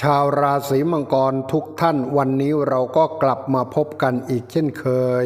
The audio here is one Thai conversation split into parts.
ชาวราศีมังกรทุกท่านวันนี้เราก็กลับมาพบกันอีกเช่นเคย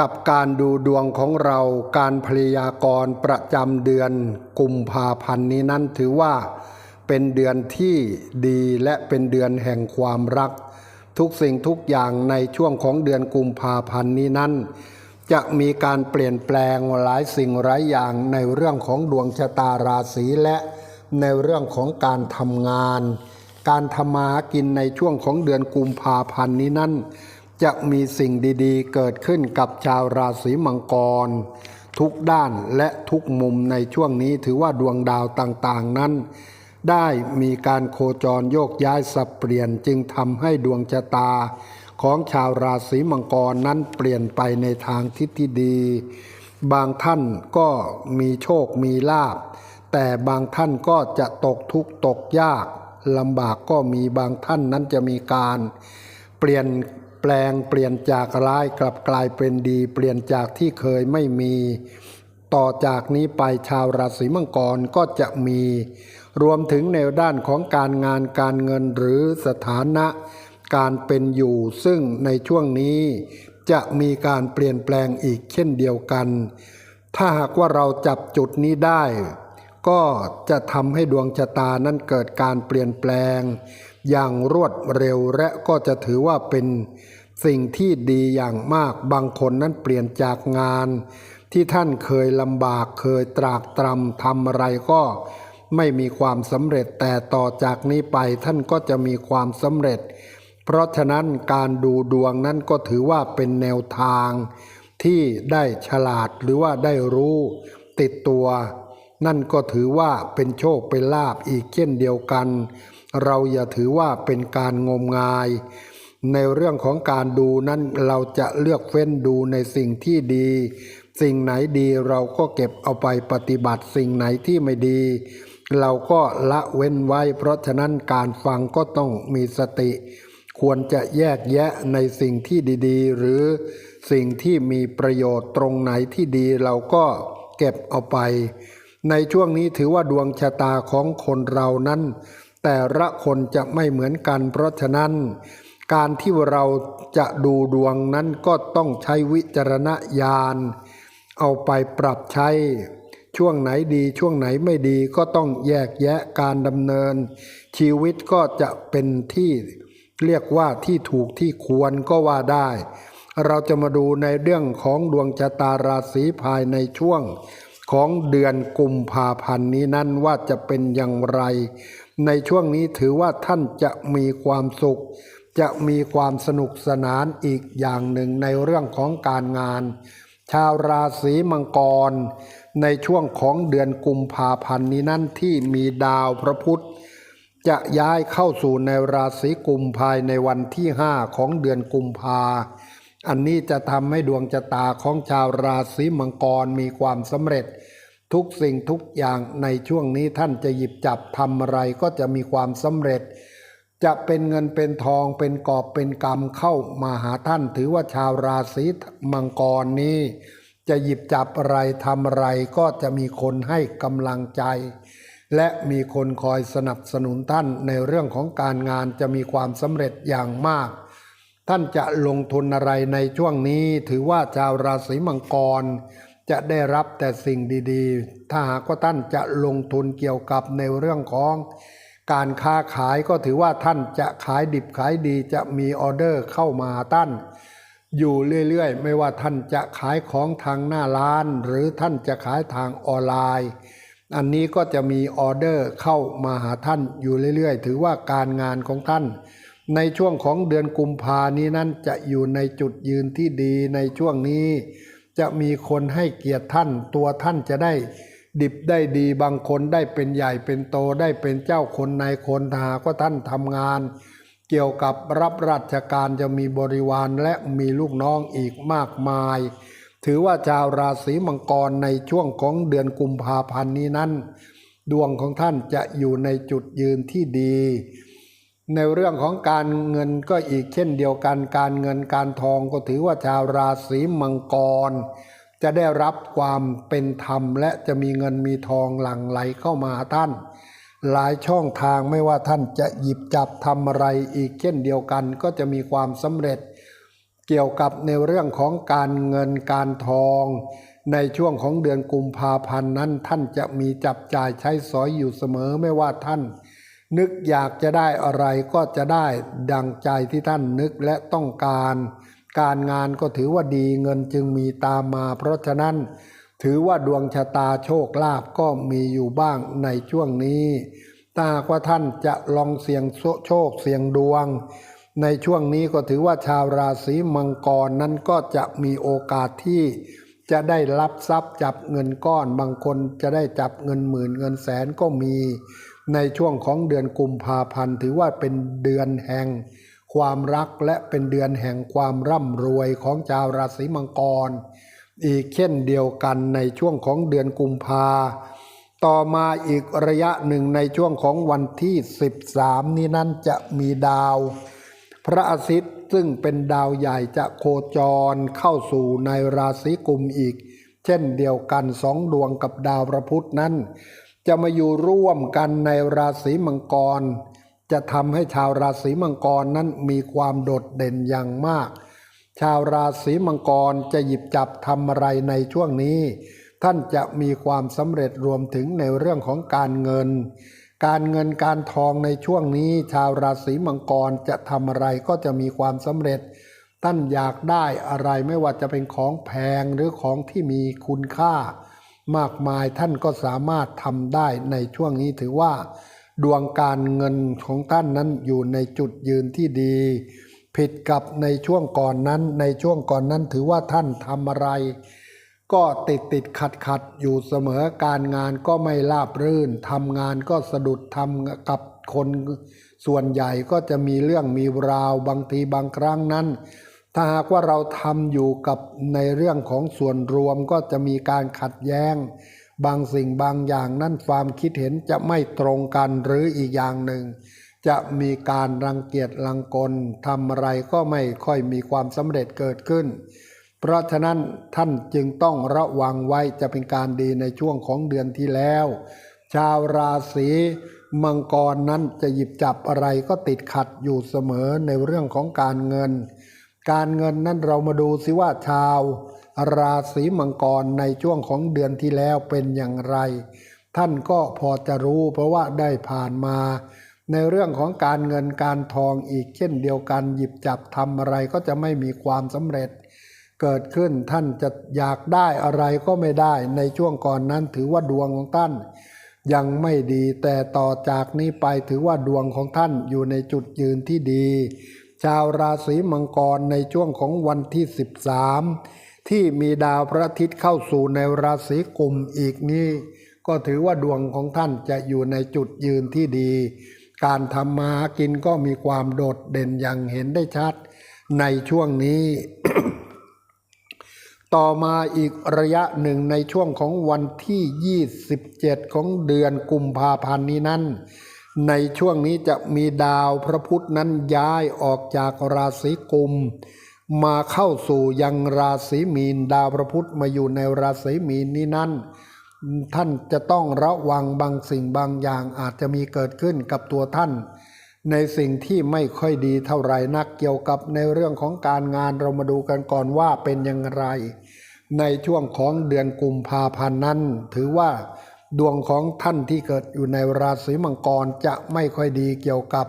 กับการดูดวงของเราการพยากรณ์ประจำเดือนกุมภาพันธ์นี้นั้นถือว่าเป็นเดือนที่ดีและเป็นเดือนแห่งความรัก ทุกสิ่งทุกอย่างในช่วงของเดือนกุมภาพันธ์นี้นั้น จะมีการเปลี่ยนแปลงหลายสิ่งหลายอย่างในเรื่องของดวงชะตาราศีและในเรื่องของการทำงาน การทำมากินในช่วงของเดือนกุมภาพันธ์นี้นั้น จะมีสิ่งดีๆ เกิดขึ้นกับชาวราศีมังกร ทุกด้านและทุกมุมในช่วงนี้ถือว่าดวงดาวต่างๆนั้น ได้มีการโคจรโยกย้ายสับเปลี่ยนจึงทำให้ดวงชะตา ของชาวราศีมังกรนั้นเปลี่ยนไปในทางทิศที่ดี บางท่านก็มีโชคมีลาภแต่บางท่านก็จะตกทุกข์ตกยาก ลำบากก็มีบางท่านนั้นจะมีการ เปลี่ยนแปลงเปลี่ยนจากร้ายกลับกลายเป็นดี เปลี่ยนจากที่เคยไม่มี ต่อจากนี้ไปชาวราศีมังกรก็จะมี รวมถึงในด้านของการงานการเงินหรือสถานะการเป็นอยู่ซึ่งในช่วงนี้จะมีการเปลี่ยนแปลงอีกเช่นเดียวกัน ถ้าหากว่าเราจับจุดนี้ได้ ก็จะทำให้ดวงชะตานั้นเกิดการเปลี่ยนแปลง อย่างรวดเร็วและก็จะถือว่าเป็นสิ่งที่ดีอย่างมากบางคนนั้นเปลี่ยนจากงาน ที่ท่านเคยลำบากเคยตรากตรำทำอะไรก็ไม่มีความสำเร็จแต่ต่อจากนี้ไปท่านก็จะมีความสำเร็จ เพราะฉะนั้นการดูดวงนั้นก็ถือว่าเป็นแนวทาง ที่ได้ฉลาดหรือว่าได้รู้ ติดตัว นั่นก็ถือว่าเป็นโชคเป็นลาบอีกเช่นเดียวกัน เราอย่าถือว่าเป็นการงมงาย ในเรื่องของการดูนั้นเราจะเลือกเฟ้นดูในสิ่งที่ดี สิ่งไหนดีเราก็เก็บเอาไปปฏิบัติสิ่งไหนที่ไม่ดี เราก็ละเว้นไว้ เพราะฉะนั้นการฟังก็ต้องมีสติ ควรจะแยกแยะในสิ่งที่ดีๆ หรือสิ่งที่มีประโยชน์ตรงไหนที่ดีเราก็เก็บเอาไป ในช่วงนี้ถือว่าดวงชะตาของคนเรานั้น แต่ละคนจะไม่เหมือนกัน เพราะฉะนั้น การที่เราจะดูดวงนั้นก็ต้องใช้วิจารณญาณ เอาไปปรับใช้ ช่วงไหนดีช่วงไหนไม่ดีก็ต้องแยกแยะการดำเนิน ชีวิตก็จะเป็นที่เรียกว่าที่ถูกที่ควรก็ว่าได้ เราจะมาดูในเรื่องของดวงชะตาราศีภายในช่วง ของเดือนกุมภาพันธ์นี้นั้นว่าจะเป็นอย่างไร ในช่วงนี้ถือว่าท่านจะมีความสุข จะมีความสนุกสนานอีกอย่างหนึ่งในเรื่องของการงาน ชาวราศีมังกร ในช่วงของเดือนกุมภาพันธ์นี้นั้นที่มีดาวพระพุธจะย้ายเข้าสู่ในราศีกุมภายในวันที่ห้าของเดือนกุมภา อันนี้จะทำให้ดวงชะตาของชาวราศีมังกรมีความสำเร็จ ทุกสิ่งทุกอย่างในช่วงนี้ท่านจะหยิบจับทำอะไรก็จะมีความสำเร็จ จะเป็นเงินเป็นทองเป็นกอบเป็นกำเข้ามาหาท่าน ถือว่าชาวราศีมังกรนี้ จะหยิบจับอะไรทำอะไรก็จะมีคนให้กำลังใจ และมีคนคอยสนับสนุนท่านในเรื่องของการงานจะมีความสำเร็จอย่างมาก ท่านจะลงทุนอะไรในช่วงนี้ ถือว่าชาวราศีมังกร จะได้รับแต่สิ่งดีๆ ถ้าหากว่าท่านจะลงทุนเกี่ยวกับในเรื่องของการค้าขายก็ถือว่าท่านจะขายดิบขายดีจะมีออเดอร์เข้ามาท่าน อยู่เรื่อยๆ ไม่ว่าท่านจะขายของทางหน้าร้าน หรือท่านจะขายทางออนไลน์ อันนี้ก็จะมีออเดอร์เข้ามาหาท่านอยู่เรื่อยๆ ถือว่าการงานของท่าน ในช่วงของเดือนกุมภานี้นั้นจะอยู่ในจุดยืนที่ดีในช่วงนี้ จะมีคนให้เกียรติท่าน ตัวท่านจะได้ดิบได้ดีบางคนได้เป็นใหญ่เป็นโตได้เป็นเจ้าคนนายคนทหารก็ท่านทำงาน เกี่ยวกับรับราชการจะมีบริวารและมีลูกน้องอีกมากมาย ถือว่าชาวราศีมังกรในช่วงของเดือนกุมภาพันธ์นี้นั้น ดวงของท่านจะอยู่ในจุดยืนที่ดี ในเรื่องของการเงินก็อีกเช่นเดียวกัน การเงินการทองก็ถือว่าชาวราศีมังกร จะได้รับความเป็นธรรม และจะมีเงินมีทองหลั่งไหลเข้ามาท่าน หลายช่องทางไม่ว่าท่านจะหยิบจับทำอะไรอีกเช่นเดียวกัน ก็จะมีความสำเร็จ เกี่ยวกับในเรื่องของการเงินการทอง ในช่วงของเดือนกุมภาพันธ์นั้น ท่านจะมีจับจ่ายใช้สอยอยู่เสมอไม่ว่าท่าน นึกอยากจะได้อะไรก็จะได้ดังใจที่ท่านนึกและต้องการ การงานก็ถือว่าดีเงินจึงมีตามมา เพราะฉะนั้น ถือว่าดวงชะตาโชคลาภก็มีอยู่บ้างในช่วงนี้ถ้าว่าท่านจะลองเสี่ยงโชคเสี่ยงดวง ในช่วงนี้ก็ถือว่าชาวราศีมังกรนั้นก็จะมีโอกาสที่จะได้รับทรัพย์จับเงินก้อน บางคนจะได้จับเงินหมื่นเงินแสนก็มี ในช่วงของเดือนกุมภาพันธ์ถือว่าเป็นเดือนแห่งความรักและเป็นเดือนแห่งความร่ำรวยของชาวราศีมังกร อีกเช่นเดียวกันในช่วงของเดือนกุมภา ต่อมาอีกระยะหนึ่งในช่วงของวันที่ 13 นี้นั้นจะมีดาว พระอาทิตย์ซึ่งเป็นดาวใหญ่จะโคจรเข้าสู่ในราศีกุมอีก เช่นเดียวกันสองดวงกับดาวพระพุธนั้น จะมาอยู่ร่วมกันในราศีมังกร จะทำให้ชาวราศีมังกรนั้นมีความโดดเด่นอย่างมาก ชาวราศีมังกรจะหยิบจับทำอะไรในช่วงนี้ ท่านจะมีความสำเร็จรวมถึงในเรื่องของการเงิน การเงินการทองในช่วงนี้ ชาวราศีมังกรจะทำอะไรก็จะมีความสำเร็จ ท่านอยากได้อะไรไม่ว่าจะเป็นของแพงหรือของที่มีคุณค่า มากมายท่านก็สามารถทำได้ในช่วงนี้ถือว่า ดวงการเงินของท่านนั้นอยู่ในจุดยืนที่ดี ผิดกับในช่วงก่อนนั้นในช่วงก่อนนั้นถือว่าท่านทำอะไร ก็ติดติดขัดขัดอยู่เสมอการงานก็ไม่ราบรื่นทำงานก็สะดุดทำกับคนส่วนใหญ่ก็จะมีเรื่องมีราวบางทีบางครั้งนั้น ถ้าหากว่าเราทำอยู่กับในเรื่องของส่วนรวมก็จะมีการขัดแย้ง บางสิ่งบางอย่างนั้นความคิดเห็นจะไม่ตรงกันหรืออีกอย่างหนึ่ง จะมีการรังเกียจรังกลทำอะไรก็ไม่ค่อยมีความสำเร็จเกิดขึ้น เพราะฉะนั้นท่านจึงต้องระวังไว้จะเป็นการดีในช่วงของเดือนที่แล้ว ชาวราศีมังกรนั้นจะหยิบจับอะไรก็ติดขัดอยู่เสมอในเรื่องของการเงิน การเงินนั้นเรามาดูสิว่าชาวราศีมังกรในช่วงของเดือนที่แล้วเป็นอย่างไร ท่านก็พอจะรู้เพราะว่าได้ผ่านมา ในเรื่องของการเงินการทองอีกเช่นเดียวกันหยิบจับทำอะไรก็จะไม่มีความสำเร็จ เกิดขึ้นท่านจะอยากได้อะไรก็ไม่ได้ ในช่วงก่อนนั้นถือว่าดวงของท่านยังไม่ดีแต่ต่อจากนี้ไปถือว่าดวงของท่านอยู่ในจุดยืนที่ดี ชาวราศีมังกรในช่วงของวันที่ 13 ที่มีดาวพระอาทิตย์เข้าสู่ในราศีกุมอีกนี้ ก็ถือว่าดวงของท่านจะอยู่ในจุดยืนที่ดี การทำมาหากินก็มีความโดดเด่นอย่างเห็นได้ชัดในช่วงนี้ ต่อมาอีกระยะหนึ่งในช่วงของวันที่ 27 ของเดือนกุมภาพันธ์นี้นั้น ในช่วงนี้จะมีดาวพระพุธนั้นย้ายออกจากราศีกุม มาเข้าสู่ยังราศีมีน ดาวพระพุธมาอยู่ในราศีมีนนี้นั้น ท่านจะต้องระวังบางสิ่งบางอย่างอาจจะมีเกิดขึ้นกับตัวท่าน ในสิ่งที่ไม่ค่อยดีเท่าไหร่นักเกี่ยวกับในเรื่องของการงานเรามาดูกันก่อนว่าเป็นอย่างไร ในช่วงของเดือนกุมภาพันธ์นั้น ถือว่า ดวงของท่านที่เกิดอยู่ในราศีมังกรจะไม่ค่อยดีเกี่ยวกับ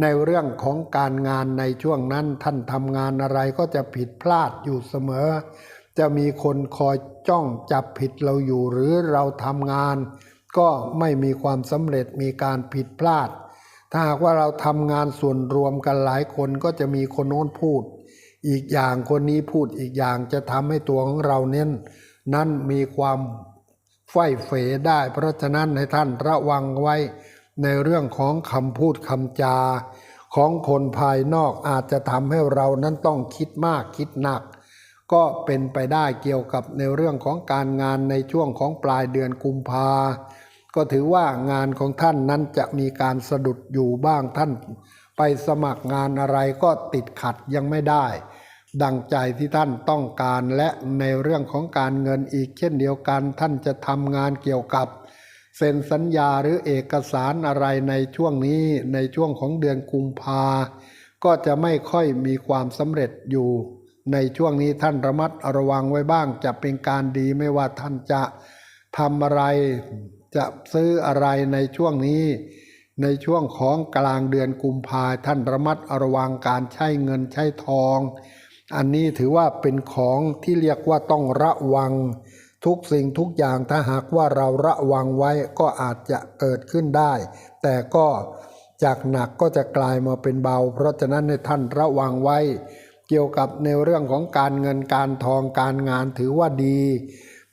ในเรื่องของการงานในช่วงนั้นท่านทำงานอะไรก็จะผิดพลาดอยู่เสมอ จะมีคนคอยจ้องจับผิดเราอยู่หรือเราทำงาน ก็ไม่มีความสำเร็จมีการผิดพลาด ถ้าหากว่าเราทำงานส่วนรวมกันหลายคนก็จะมีคนโน้นพูด อีกอย่างคนนี้พูดอีกอย่างจะทำให้ตัวของเราเน้นนั้นมีความ ไฟเฟได้ เพราะฉะนั้นให้ท่านระวังไว้ในเรื่องของคำพูดคำจา ของคนภายนอกอาจจะทำให้เรานั้นต้องคิดมากคิดหนัก ก็เป็นไปได้เกี่ยวกับในเรื่องของการงานในช่วงของปลายเดือนกุมภาก็ถือว่างานของท่านนั้นจะมีการสะดุดอยู่บ้างท่าน ไปสมัครงานอะไรก็ติดขัดยังไม่ได้ ดังใจที่ท่านต้องการและในเรื่องของการเงินอีกเช่นเดียวกัน ท่านจะทำงานเกี่ยวกับเซ็นสัญญาหรือเอกสารอะไรในช่วงนี้ในช่วงของเดือนกุมภาก็จะไม่ค่อยมีความสำเร็จอยู่ ในช่วงนี้ท่านระมัดระวังไว้บ้าง จะเป็นการดีไม่ว่าท่านจะทำอะไร จะซื้ออะไรในช่วงนี้ ในช่วงของกลางเดือนกุมภาท่านระมัดระวังการใช้เงินใช้ทอง อันนี้ถือว่าเป็นของที่เรียกว่าต้องระวัง ทุกสิ่งทุกอย่างถ้าหากว่าเราระวังไว้ก็อาจจะเกิดขึ้นได้ แต่ก็จากหนักก็จะกลายมาเป็นเบา เพราะฉะนั้นให้ท่านระวังไว้ เกี่ยวกับในเรื่องของการเงินการทองการงานถือว่าดี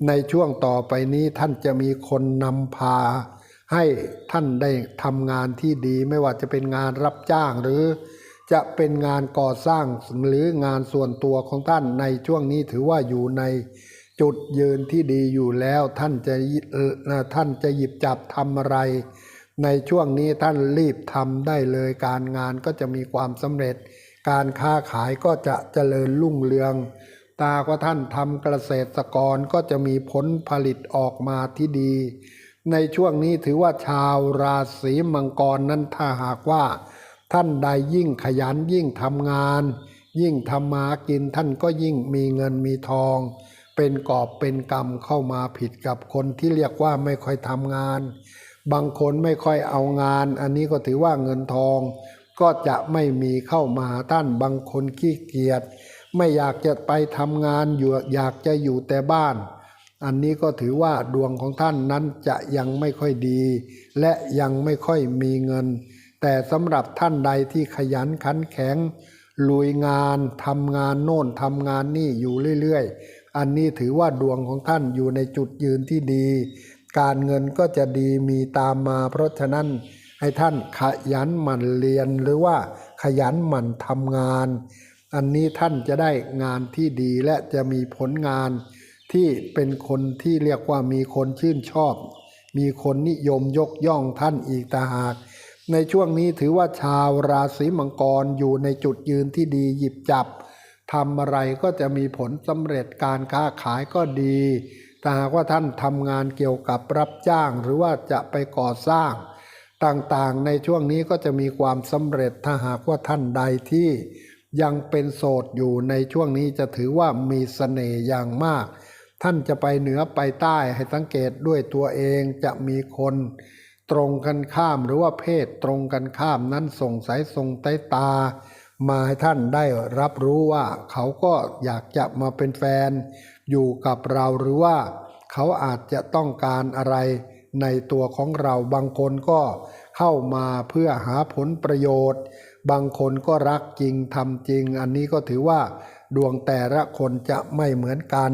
ในช่วงต่อไปนี้ท่านจะมีคนนำพา ให้ท่านได้ทำงานที่ดีไม่ว่าจะเป็นงานรับจ้างหรือ จะเป็นงานก่อสร้างหรืองานส่วนตัวของท่านในช่วงนี้ถือว่าอยู่ในจุดยืนที่ดีอยู่แล้วท่านจะท่านจะหยิบจับทำอะไร ในช่วงนี้ท่านรีบทำได้เลย การงานก็จะมีความสำเร็จ การค้าขายก็จะเจริญรุ่งเรือง ตาก็ท่านทำเกษตรกรก็จะมีผลผลิตออกมาที่ดี ในช่วงนี้ถือว่าชาวราศีมังกรนั้นถ้าหากว่า ท่านใดยิ่งขยันยิ่งทำงาน ยิ่งทำมากินท่านก็ยิ่งมีเงินมีทอง เป็นกอบเป็นกรรมเข้ามาผิดกับคนที่เรียกว่าไม่ค่อยทำงาน บางคนไม่ค่อยเอางาน อันนี้ก็ถือว่าเงินทอง ก็จะไม่มีเข้ามาท่านบางคนขี้เกียจไม่อยากจะไปทำงานอยู่อยากจะอยู่แต่บ้าน อันนี้ก็ถือว่าดวงของท่านนั้นจะยังไม่ค่อยดี และยังไม่ค่อยมีเงิน แต่สำหรับท่านใดที่ขยันขันแข็ง ลุยงานทำงานโน่นทำงานนี่อยู่เรื่อยๆ อันนี้ถือว่าดวงของท่านอยู่ในจุดยืนที่ดี การเงินก็จะดีมีตามมา เพราะฉะนั้นให้ท่านขยันหมั่นเรียนหรือว่าขยันหมั่นทำงาน อันนี้ท่านจะได้งานที่ดีและจะมีผลงาน ที่เป็นคนที่เรียกว่ามีคนชื่นชอบ มีคนนิยมยกย่องท่านอีกต่าหาก ในช่วงนี้ถือว่าชาวราศีมังกรอยู่ในจุดยืนที่ดีหยิบจับทำอะไรก็จะมีผลสำเร็จการค้าขายก็ดีถ้าหากว่าท่านทำงานเกี่ยวกับรับจ้างหรือว่าจะไปก่อสร้าง ต่างๆ ในช่วงนี้ก็จะมีความสำเร็จถ้าหากว่าท่านใดที่ยังเป็นโสดอยู่ในช่วงนี้จะถือว่ามีเสน่ห์อย่างมาก ท่านจะไปเหนือไปใต้ให้สังเกตด้วยตัวเองจะมีคน ตรงกันข้ามหรือว่าเพศตรงกันข้ามนั้นส่งสายส่งใต้ตา มาให้ท่านได้รับรู้ว่าเขาก็อยากจะมาเป็นแฟน อยู่กับเราหรือว่า เขาอาจจะต้องการอะไรในตัวของเราบางคนก็เข้ามาเพื่อหาผลประโยชน์ บางคนก็รักจริงทำจริง อันนี้ก็ถือว่าดวงแต่ละคนจะไม่เหมือนกัน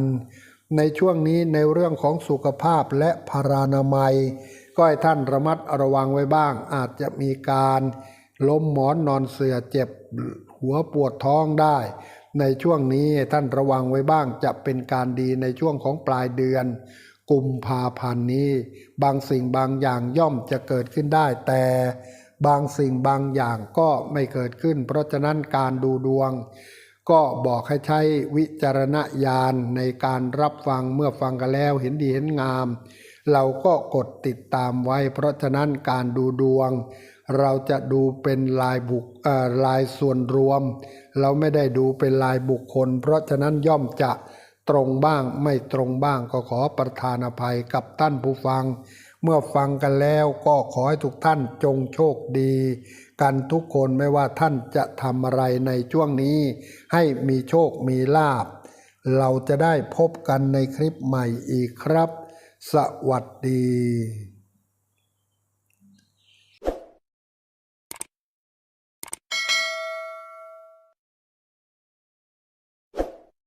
ในช่วงนี้ในเรื่องของสุขภาพและพารานามัย ก็ให้ท่านระมัดระวังไว้บ้าง อาจจะมีการล้มหมอนนอนเสือเจ็บหัวปวดท้องได้ ในช่วงนี้ท่านระวังไว้บ้างจะเป็นการดีในช่วงของปลายเดือน กุมภาพันธ์นี้ บางสิ่งบางอย่างย่อมจะเกิดขึ้นได้ แต่บางสิ่งบางอย่างก็ไม่เกิดขึ้น เพราะฉะนั้นการดูดวง ก็บอกให้ใช้วิจารณญาณในการรับฟังเมื่อฟังกันแล้วเห็นดีเห็นงาม เราก็กดติดตามไว้ เพราะฉะนั้นการดูดวง เราจะดูเป็นลายบุคลายส่วนรวม เราไม่ได้ดูเป็นลายบุคคล เพราะฉะนั้นย่อมจะตรงบ้างไม่ตรงบ้างก็ขอประทานอภัยกับท่านผู้ฟัง เมื่อฟังกันแล้วก็ขอให้ทุกท่านจงโชคดี กันทุกคนไม่ว่าท่านจะทำอะไรในช่วงนี้ ให้มีโชคมีลาบ เราจะได้พบกันในคลิปใหม่อีกครับ สวัสดี